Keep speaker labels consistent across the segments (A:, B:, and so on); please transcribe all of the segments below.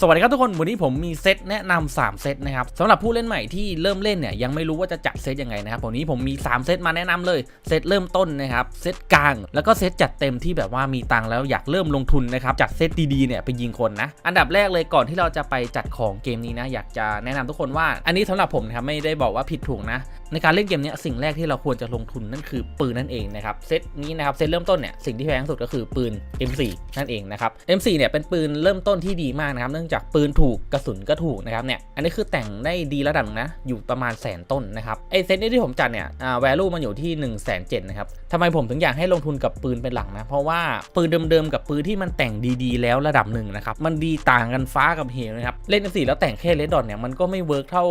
A: สวัสดีครับทุกคนวันนี้ผมมีเซตแนะนำ3เซตนะครับสำหรับผู้เล่นใหม่ที่เริ่มเล่นเนี่ยยังไม่รู้ว่าจะจัดเซตยังไงนะครับวันนี้ผมมี 3 เซตมาแนะนำเลยเซตเริ่มต้นนะครับเซตกลาง แล้วก็เซตจัดเต็มที่แบบว่ามีตังแล้วอยากเริ่มลงทุนนะครับจัดเซตดีๆเนี่ยไปยิงคนนะอันดับแรกเลยก่อนที่เราจะไปจัดของเกมนี้นะอยากจะแนะนำทุกคนว่า อันนี้สำหรับผมนะครับไม่ได้บอกว่าผิดถูกนะ ในการเล่นเกมนี้สิ่งแรกที่เราควรจะลงทุนนั่นคือปืนนั่นเองนะครับเซตนี้นะครับเซตเริ่มต้นเนี่ยสิ่งที่แพงที่สุดก็คือปืน M4 นั่นเองนะครับ M4 เนี่ยเป็นปืนเริ่มต้นที่ดีมากนะครับเนื่องจากปืนถูกกระสุนก็ถูกนะครับเนี่ยอันนี้คือแต่งได้ดีระดับนะอยู่ประมาณแสนต้นนะครับไอเซตนี้ที่ผมจัดเนี่ยอ่า value มันอยู่ที่1นึ่งแสนเจ็ดนะครับทำไมผมถึงอยากให้ลงทุนกับปืนเป็นหลักนะเพราะว่าปืนเดิมๆกับปืนที่มันแต่งดีๆ แล้วระดับหนึ่งนะครับมันดีต่างกันฟ้ากับเหวนะครับเล่น M4 แล้วแต่งแค่เลดดอทเนี่ยมันก็ไม่เวิร์กเท่า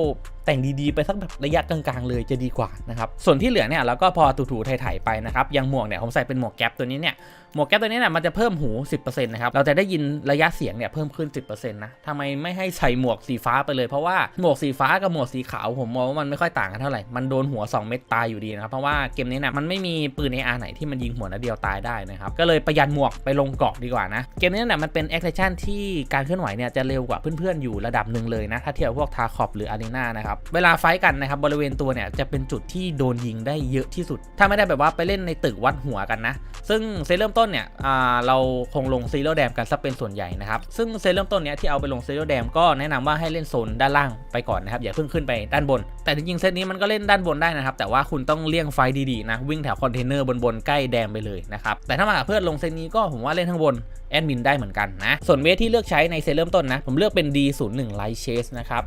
A: แต่งดีๆไปสักแบบระยะกลางๆเลยจะดีกว่านะครับส่วนที่เหลือเนี่ยเราก็พอถูๆไถ่ๆไปนะครับอยังหมวกเนี่ยผมใส่เป็นหมวกแก๊ปตัวนี้เนี่ยหมวกแก๊ปตัวนี้เนี่ยมันจะเพิ่มหู 10%นะครับ เราจะได้ยินระยะเสียงเนี่ยเพิ่มขึ้น 10%นะทำไมไม่ให้ใส่หมวกสีฟ้าไปเลย เพราะว่าหมวกสีฟ้ากับหมวกสีขาวผมมองว่ามันไม่ค่อยต่างกันเท่าไหร่ มันโดนหัว 2 เม็ดตายอยู่ดีนะครับ เพราะว่าเกมนี้เนี่ยมันไม่มีปืน AR ไหนที่มันยิงหัวนัดเดียวตายได้นะครับ ก็เลยประหยัดหมวกไปลงเกาะดีกว่านะ เกมนี้เนี่ยมันเป็นแอคชั่นที่การเคลื่อนไหวเนี่ยจะเร็วกว่าเพื่อนๆอยู่ระดับหนึ่งเลยนะ ถ้าเทียบพวกทาคอบหรืออารีนานะครับเวลาไฟท์กันนะครับบริเวณตัวเนี่ยจะเป็นจุดที่โดนยิงได้เยอะที่สุด ถ้าไม่ได้แบบว่าไปเล่นในตึกวัดหัวกันนะ ซึ่งเซตเริ่มต้นเนี่ยอ่าเราคงลงซีโร่แดมกันซะเป็นส่วนใหญ่นะครับ ซึ่งเซตเริ่มต้นเนี้ยที่เอาไปลงซีโร่แดมก็แนะนำว่าให้เล่นโซนด้านล่างไปก่อนนะครับ อย่าเพิ่งขึ้นไปด้านบน แต่จริงๆเซตนี้มันก็เล่นด้านบนได้นะครับ แต่ว่าคุณต้องเลี่ยงไฟดีๆนะ วิ่งแถวคอนเทนเนอร์บนๆใกล้แดมไปเลยนะครับ แต่ถ้ามาเพื่อนลงเซตนี้ก็ผมว่าเล่นข้างบนแอดมินได้เหมือนกันนะ ส่วนเวทที่เลือกใช้ในเซตเริ่มต้นนะ ผมเลือกเป็น D01 Light Chase นะครับ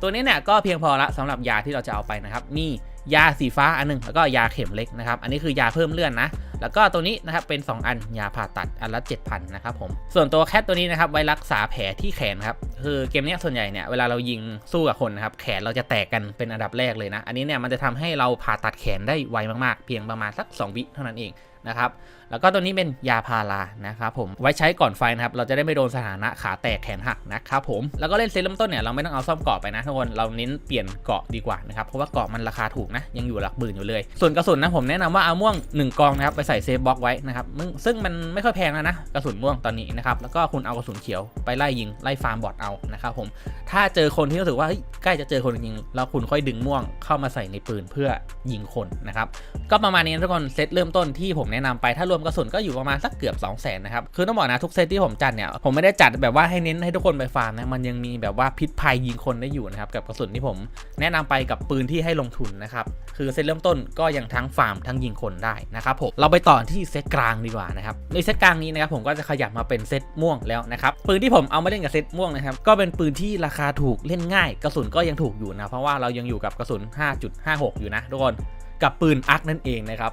A: ตัวนี้เนี่ยก็เพียงพอละสำหรับยาที่เราจะเอาไปนะครับ มี ยาสีฟ้าอันหนึงแล้วก็ยาเข็มเล็กนะครับ อันนี้คือยาเพิ่มเลือดนะ แล้วก็ตัวนี้นะครับเป็น 2 อันยาผ่าตัดอันละ 7,000นะครับผม ส่วนตัวแคทตัวนี้นะครับไว้รักษาแผลที่แขนครับ คือเกมนี้ส่วนใหญ่เนี่ยเวลาเรายิงสู้กับคนนะครับแขนเราจะแตกกันเป็นอันดับแรกเลยนะ อันนี้เนี่ยมันจะทำให้เราผ่าตัดแขนได้ไวมากๆ เพียงประมาณสัก 2 วิเท่านั้นเองนะครับ แล้วก็ตัวนี้เป็นยาพารานะครับผมไว้ใช้ก่อนไฟนะครับเราจะได้ไม่โดนสถานะขาแตกแขนหักนะครับผมแล้วก็เล่นเซตเริ่มต้นเนี่ยเราไม่ต้องเอาซ่อมเกาะไปนะทุกคนเราเน้นเปลี่ยนเกาะดีกว่านะครับเพราะว่าเกาะมันราคาถูกนะยังอยู่หลักหมื่นอยู่เลย ส่วนกระสุนนะผมแนะนำว่าเอาม่วง 1กองนะครับไปใส่เซฟบ็อกไว้นะครับซึ่งมันไม่ค่อยแพงแล้วนะกระสุนม่วงตอนนี้นะครับแล้วก็คุณเอากระสุนเขียวไปไล่ยิงไล่ฟาร์มบอทเอานะครับผมถ้าเจอคนที่รู้สึกว่าใกล้จะเจอคนจริงๆแล้วคุณค่อยดึงม่วงเข้ามาใส่ในปืนเพื่อยิงคนนะครับก็ประมาณนี้ทุกคนเซตเริ่มต้นที่ผมแนะนำไปถ้ารวมกระสุนก็อยู่ประมาณสักเกือบ 2 0 0 0 0นนะครับ คือต้องบอกนะทุกเซตที่ผมจัดเนี่ย ผมไม่ได้จัดแบบว่าให้เน้นให้ทุกคนไปฟาร์มนะ มันยังมีแบบว่าพิษภัยยิงคนได้อยู่นะครับ กับกระสุนที่ผมแนะนำไปกับปืนที่ให้ลงทุนนะครับ คือเซตเริ่มต้นก็ยังทั้งฟาร์มทั้งยิงคนได้นะครับผม เราไปต่อที่เซตกลางดีกว่านะครับ ในเซตกลางนี้นะครับผมก็จะขยับมาเป็นเซตม่วงแล้วนะครับ ปืนที่ผมเอามาเล่นกับเซตม่วงนะครับ ก็เป็นปืนที่ราคาถูกเล่นง่าย กระสุนก็ยังถูกอยู่นะ เพราะว่าเรายังอยู่กับกระสุน 5.56 อยู่นะทุกคน กับปืนอักนั่นเองนะครับ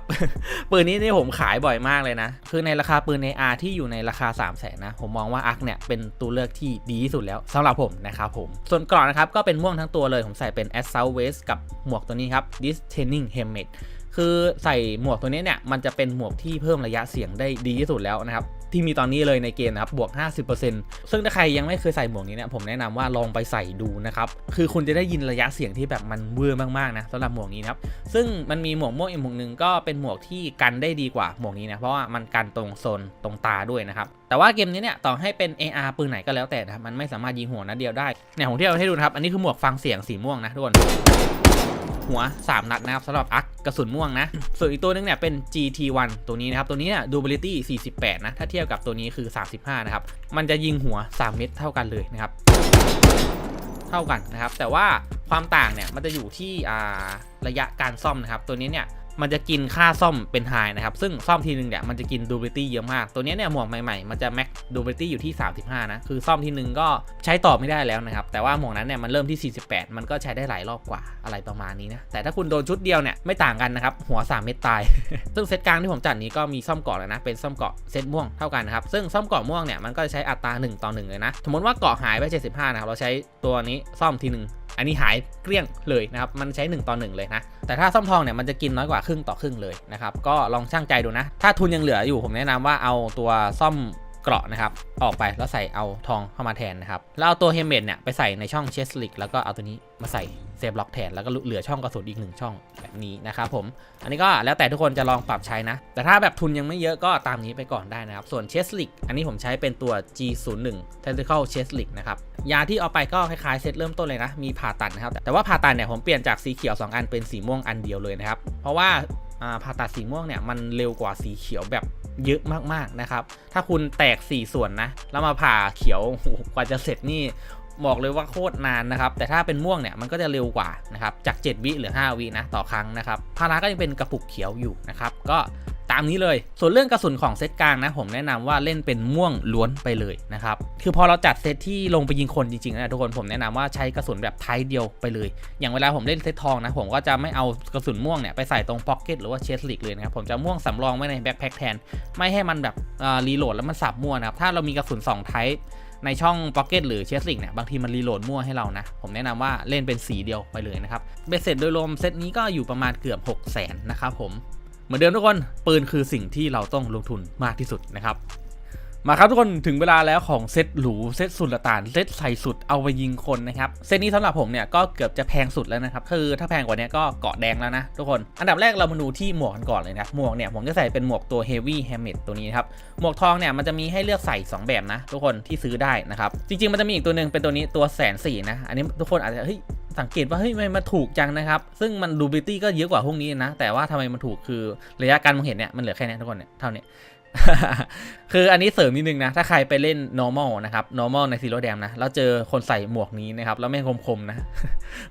A: ปืนนี้นี่ผมขายบ่อยมากเลยนะ คือในราคาปืนใน R ที่อยู่ในราคา 3 0 0แสนนะ ผมมองว่าอักเนี่ยเป็นตัวเลือกที่ดีที่สุดแล้วสำหรับผมนะครับผม ส่วนกรอนนะครับ ก็เป็นม่วงทั้งตัวเลยผมใส่เป็น Assault Vest กับหมวกตัวนี้ครับ Distainning Helmet คือใส่หมวกตัวนี้เนี่ยมันจะเป็นหมวกที่เพิ่มระยะเสียงได้ดีที่สุดแล้วนะครับ ที่มีตอนนี้เลยในเกมนะครับบวก 50%ซึ่งถ้าใครยังไม่เคยใส่หมวกนี้เนี่ยผมแนะนำว่าลองไปใส่ดูนะครับคือคุณจะได้ยินระยะเสียงที่แบบมันเวอร์มากๆนะสำหรับหมวกนี้นะครับซึ่งมันมีหมวกม่วงอีกหมวกหนึ่งก็เป็นหมวกที่กันได้ดีกว่าหมวกนี้นะเพราะว่ามันกันตรงโซนตรงตาด้วยนะครับแต่ว่าเกมนี้เนี่ยต่อให้เป็น AR ปืนไหนก็แล้วแต่นะครับมันไม่สามารถยิงหัวนัดเดียวได้เนี่ยผมเที่ยวให้ดูนะครับอันนี้คือหมวกฟังเสียงสีม่วงนะทุกคน หัว 3 นัดนะครับสำหรับอักกระสุนม่วงนะ ส่วนอีกตัวนึงเนี่ยเป็น GT1 ตัวนี้นะครับ ตัวนี้เนี่ย durability 48 นะ ถ้าเทียบกับตัวนี้คือ 35 นะครับ มันจะยิงหัว 3 เม็ดเท่ากันเลยนะครับ เท่ากันนะครับ แต่ว่าความต่างเนี่ยมันจะอยู่ที่อ่าระยะการซ่อมนะครับ ตัวนี้เนี่ย มันจะกินค่าซ่อมเป็นไฮนะครับ ซึ่งซ่อมทีนึงเนี่ยมันจะกิน durability เยอะมาก ตัวนี้เนี่ยหมวกใหม่ๆ มันจะ max durability อยู่ที่ 35 นะ คือซ่อมทีนึงก็ใช้ต่อไม่ได้แล้วนะครับ แต่ว่าหมวกนั้นเนี่ยมันเริ่มที่ 48 มันก็ใช้ได้หลายรอบกว่าอะไรประมาณนี้นะ แต่ถ้าคุณโดนชุดเดียวเนี่ยไม่ต่างกันนะครับ หัว 3 เม็ดตาย ซึ่งเซตกลางที่ผมจัดนี้ก็มีซ่อมเกาะแล้วนะ เป็นซ่อมเกาะเซตม่วงเท่ากันนะครับ ซึ่งซ่อมเกาะม่วงเนี่ยมันก็จะใช้อัตรา1ต่อ1เลยนะ สมมติว่าเกาะหายไป 75 นะครับ เราใช้ตัวนี้ซ่อมทีหนึ่ง อันนี้หายเกลี้ยงเลยนะครับ มันใช้ 1 ต่อ 1 เลยนะ แต่ถ้าซ่อมทองเนี่ยมันจะกินน้อยกว่าครึ่งต่อครึ่งเลยนะครับ ก็ลองช่างใจดูนะ ถ้าทุนยังเหลืออยู่ผมแนะนำว่าเอาตัวซ่อมเกราะนะครับ ออกไปแล้วใส่เอาทองเข้ามาแทนนะครับ แล้วเอาตัวเฮมเมดเนี่ยไปใส่ในช่องเชสลิกแล้วก็เอาตัวนี้มาใส่ เซฟล็อกแทนแล้วก็เหลือช่องกระสุนอีกหนึ่งช่องแบบนี้นะครับผม อันนี้ก็แล้วแต่ทุกคนจะลองปรับใช้นะ แต่ถ้าแบบทุนยังไม่เยอะก็ตามนี้ไปก่อนได้นะครับ ส่วนเชสลิกอันนี้ผมใช้เป็นตัว G01 Tactical c h e s l i c นะครับยาที่เอาไปก็คล้ายๆเซตเริ่มต้นเลยนะ มีผ่าตัดนะครับ แต่ว่าผ่าตัดเนี่ยผมเปลี่ยนจากสีเขียว 2 อันเป็นสีม่วงอันเดียวเลยนะครับ เพราะว่าผ่าตัดสีม่วงเนี่ยมันเร็วกว่าสีเขียวแบบเยอะมากๆนะครับ ถ้าคุณแตก 4 ส่วนนะ แล้วมาผ่าเขียวกว่าจะเสร็จนี่ บอกเลยว่าโคตรนานนะครับ แต่ถ้าเป็นม่วงเนี่ยมันก็จะเร็วกว่านะครับ จาก 7 วิหรือ 5 วินะต่อครั้งนะครับ พาราก็ยังเป็นกระปุกเขียวอยู่นะครับ ก็ ตามนี้เลย ส่วนเรื่องกระสุนของเซตกลางนะผมแนะนำว่าเล่นเป็นม่วงล้วนไปเลยนะครับ คือพอเราจัดเซตที่ลงไปยิงคนจริงๆนะทุกคนผมแนะนำว่าใช้กระสุนแบบไทป์เดียวไปเลย อย่างเวลาผมเล่นเซตทองนะผมก็จะไม่เอากระสุนม่วงเนี่ยไปใส่ตรงพ็อกเก็ตหรือว่าเชสลิกเลยนะครับผมจะม่วงสำรองไว้ในแบ็คแพ็คแทน ไม่ให้มันแบบรีโหลดแล้วมันสับมั่วนะครับถ้าเรามีกระสุน2ไทป์ในช่องพ็อกเก็ตหรือเชสลิกเนี่ยบางทีมันรีโหลดมั่วให้เรานะ ผมแนะนำว่าเล่นเป็นสีเดียวไปเลยนะครับเบสเสร็จโดยรวมเซตนี้ก็อยู่ประมาณเกือบ 6 0 0 0 0นนะครับผม เหมือนเดิมทุกคนปืนคือสิ่งที่เราต้องลงทุนมากที่สุดนะครับ มาครับทุกคนถึงเวลาแล้วของเซตหรูเซตสุลต่านเซตใส่สุดเอาไปยิงคนนะครับเซตนี้สำหรับผมเนี่ยก็เกือบจะแพงสุดแล้วนะครับคือถ้าแพงกว่านี้ก็เกาะแดงแล้วนะทุกคนอันดับแรกเรามาดูที่หมวกกันก่อนเลยนะหมวกเนี่ยผมจะใส่เป็นหมวกตัว Heavy Helmet ตัวนี้ครับหมวกทองเนี่ยมันจะมีให้เลือกใส่ 2 แบบนะ ทุกคนที่ซื้อได้นะครับจริงๆมันจะมีอีกตัวหนึ่งเป็นตัวนี้ตัวแสนสี่นะอันนี้ทุกคนอาจจะเฮ้ย สังเกตว่าเฮ้ยมันมาถูกจังนะครับ ซึ่งมันดูบิตี้ก็เยอะกว่าพวกนี้นะ แต่ว่าทำไมมันถูกคือระยะการมองเห็นเนี่ยมันเหลือแค่นี้ทุกคนเนี่ยเท่านี้ คืออันนี้เสริมนิดนึงนะ ถ้าใครไปเล่น normal นะครับ normal ในซีโร่แดมนะ แล้วเจอคนใส่หมวกนี้นะครับ แล้วไม่คมๆนะ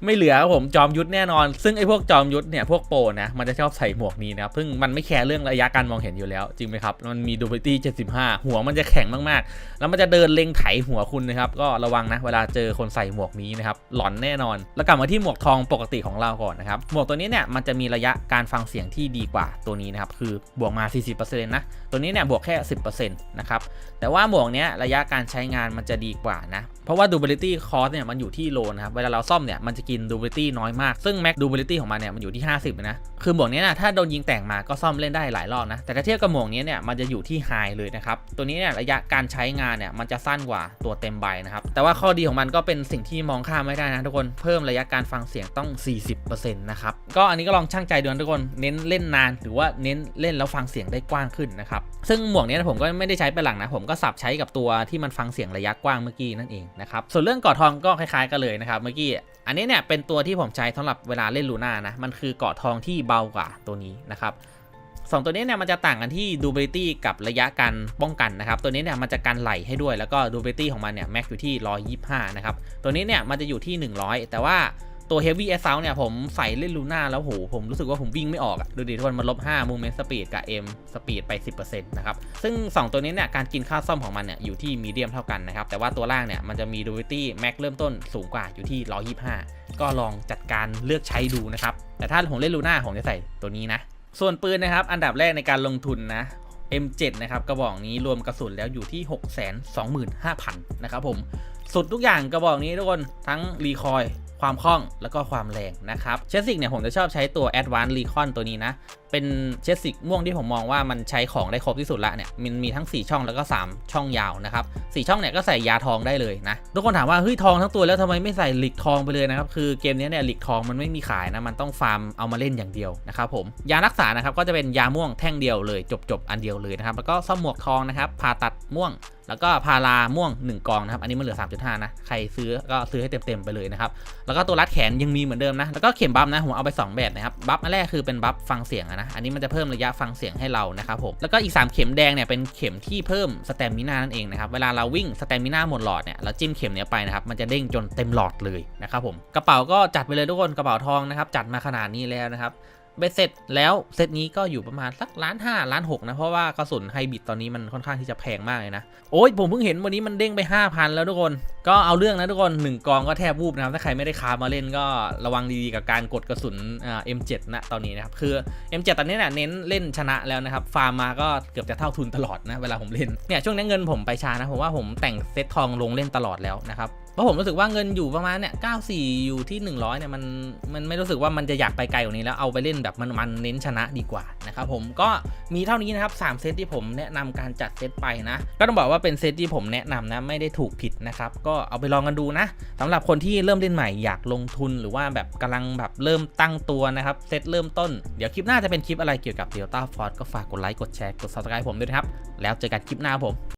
A: ไม่เหลือครับผมจอมยุทธแน่นอน ซึ่งไอ้พวกจอมยุทธเนี่ย พวกโปรนะ มันจะชอบใส่หมวกนี้นะครับ ซึ่งมันไม่แคร์เรื่องระยะการมองเห็นอยู่แล้ว จริงไหมครับ มันมี durability 75 หัวมันจะแข็งมากๆ แล้วมันจะเดินเล็งไถหัวคุณนะครับ ก็ระวังนะ เวลาเจอคนใส่หมวกนี้นะครับ หลอนแน่นอน แล้วกลับมาที่หมวกทองปกติของเราก่อนนะครับ หมวกตัวนี้เนี่ย มันจะมีระยะการฟังเสียงที่ดีกว่าตัวนี้นะครับ คือบวกมา 40%นะ ตัวนี้เนี่ยบวกแค่ 10%นะครับ แต่ว่าหมวกเนี้ยระยะการใช้งานมันจะดีกว่านะ เพราะว่า durability cost เนี่ยมันอยู่ที่โลนะครับ เวลาเราซ่อมเนี่ยมันจะกิน durability น้อยมาก ซึ่ง max durability ของมันเนี่ยมันอยู่ที่ 50 นะ คือหมวกนี้นะถ้าโดนยิงแต่งมาก็ซ่อมเล่นได้หลายรอบนะ แต่ถ้าเทียบกับหมวกนี้เนี่ยมันจะอยู่ที่ high เลยนะครับ ตัวนี้เนี่ยระยะการใช้งานเนี่ยมันจะสั้นกว่าตัวเต็มใบนะครับ แต่ว่าข้อดีของมันก็เป็นสิ่งที่มองข้ามไม่ได้นะทุกคน เพิ่มระยะการฟังเสียงต้อง 40%นะครับ ก็อันนี้ก็ลองช่างใจดูนะทุกคน เน้นเล่นนาน หรือว่าเน้นเล่นแล้วฟังเสียงได้กว้างขึ้นนะครับซึ่งหมวกนี้ผมก็ไม่ได้ใช้เป็นหลักนะ ผมก็สับใช้กับตัวที่มันฟังเสียงระยะกว้างเมื่อกี้นั่นเองนะครับ ส่วนเรื่องเกาะทองก็คล้าย ๆกันเลยนะครับเมื่อกี้ อันนี้เนี่ยเป็นตัวที่ผมใช้สำหรับเวลาเล่นลูน่านะ มันคือเกาะทองที่เบากว่าตัวนี้นะครับสองตัวนี้เนี่ยมันจะต่างกันที่ durability กับระยะการป้องกันนะครับตัวนี้เนี่ยมันจะกันไหลให้ด้วยแล้วก็ durability ของมันเนี่ย max อยู่ที่ 125 นะครับตัวนี้เนี่ยมันจะอยู่ที่ 100 แต่ว่า ตัว heavy assault เนี่ยผมใส่เล่นลูน่าแล้วโหผมรู้สึกว่าผมวิ่งไม่ออกอะดูดิทุกคนมันลบ5 movement speed กับ m speed ไป 10%นะครับซึ่ง 2 ตัวนี้เนี่ยการกินค่าซ่อมของมันเนี่ยอยู่ที่ medium เท่ากันนะครับแต่ว่าตัวล่างเนี่ยมันจะมี durability max เริ่มต้นสูงกว่าอยู่ที่ 125 ก็ลองจัดการเลือกใช้ดูนะครับแต่ถ้าผมเล่นลูน่าผมจะใส่ตัวนี้นะส่วนปืนนะครับอันดับแรกในการลงทุนนะ M7 นะครับกระบอกนี้รวมกระสุนแล้วอยู่ที่ 625,000 นะครับผมสุดทุกอย่างกระบอกนี้ทุกคนทั้งรีคอย ความคล่องแล้วก็ความแรงนะครับเชสซิกเนี่ยผมจะชอบใช้ตัว Advanced Recon ตัวนี้นะ เป็นเชสซิกม่วงที่ผมมองว่ามันใช้ของได้ครบที่สุดละเนี่ยมันมีทั้ง 4 ช่องแล้วก็ 3 ช่องยาวนะครับสช่องเนี่ยก็ใส่ยาทองได้เลยนะทุกคนถามว่าเฮ้ยทองทั้งตัวแล้วทำไมไม่ใส่หลิกทองไปเลยนะครับคือเกมนี้เนี่ยหลิกทองมันไม่มีขายนะมันต้องฟาร์มเอามาเล่นอย่างเดียวนะครับผมยารักษานะครับก็จะเป็นยาม่วงแท่งเดียวเลยจบๆอันเดียวเลยนะครับแล้วก็ซ่อมหมวกทองนะครับผ่าตัดม่วงแล้วก็พาราม่วง 1 กองนะครับ อันนี้มันเหลือ 3.5 นะ ใครซื้อก็ซื้อให้เต็ม ๆ ไปเลยนะครับ แล้วก็ตัวรัดแขนยังมีเหมือนเดิมนะ แล้วก็เข็มบัฟนะ ผมเอาไป 2 แบบนะครับ บัฟอันแรกคือเป็นบัฟฟังเสียงนะอันนี้มันจะเพิ่มระยะฟังเสียงให้เรานะครับผมแล้วก็อีก 3 เข็มแดงเนี่ยเป็นเข็มที่เพิ่มสเตมินานั่นเองนะครับเวลาเราวิ่งสเตมินาหมดหลอดเนี่ยเราจิ้มเข็มเนี้ยไปนะครับมันจะเด้งจนเต็มหลอดเลยนะครับผมกระเป๋าก็จัดไปเลยทุกคนกระเป๋าทองนะครับจัดมาขนาดนี้แล้วนะครับ เบ็ดเสร็จแล้วเซตนี้ก็อยู่ประมาณสักล้านห้าล้านหกนะ เพราะว่ากระสุนไฮบริดตอนนี้มันค่อนข้างที่จะแพงมากเลยนะ โอ้ยผมเพิ่งเห็นวันนี้มันเด้งไป 5,000 แล้วทุกคน ก็เอาเรื่องนะทุกคน 1 กองก็แทบวูบนะครับ ถ้าใครไม่ได้คามาเล่นก็ระวังดีๆกับการกดกระสุนอ่า M7 นะตอนนี้นะครับ คือ M7 ตอนนี้เนี่ยเน้นเล่นชนะแล้วนะครับ ฟาร์มมาก็เกือบจะเท่าทุนตลอดนะเวลาผมเล่นเนี่ยช่วงนี้เงินผมไปช้านะผมว่าผมแต่งเซตทองลงเล่นตลอดแล้วนะครับ เพราะผมรู้สึกว่าเงินอยู่ประมาณเนี่ย94อยู่ที่ 100เนี่ยมันมันไม่รู้สึกว่ามันจะอยากไปไกลกว่านี้แล้วเอาไปเล่นแบบมันมันเน้นชนะดีกว่านะครับผมก็มีเท่านี้นะครับ3เซตที่ผมแนะนำการจัดเซตไปนะ ก็ต้องบอกว่าเป็นเซตที่ผมแนะนำนะไม่ได้ถูกผิดนะครับก็เอาไปลองกันดูนะสำหรับคนที่เริ่มเล่นใหม่อยากลงทุนหรือว่าแบบกำลังแบบเริ่มตั้งตัวนะครับเซตเริ่มต้นเดี๋ยวคลิปหน้าจะเป็นคลิปอะไรเกี่ยวกับ Delta Force ก็ฝากกดไลค์กดแชร์กด subscribe ผมด้วยนะครับแล้วเจอกันคลิปหน้าผม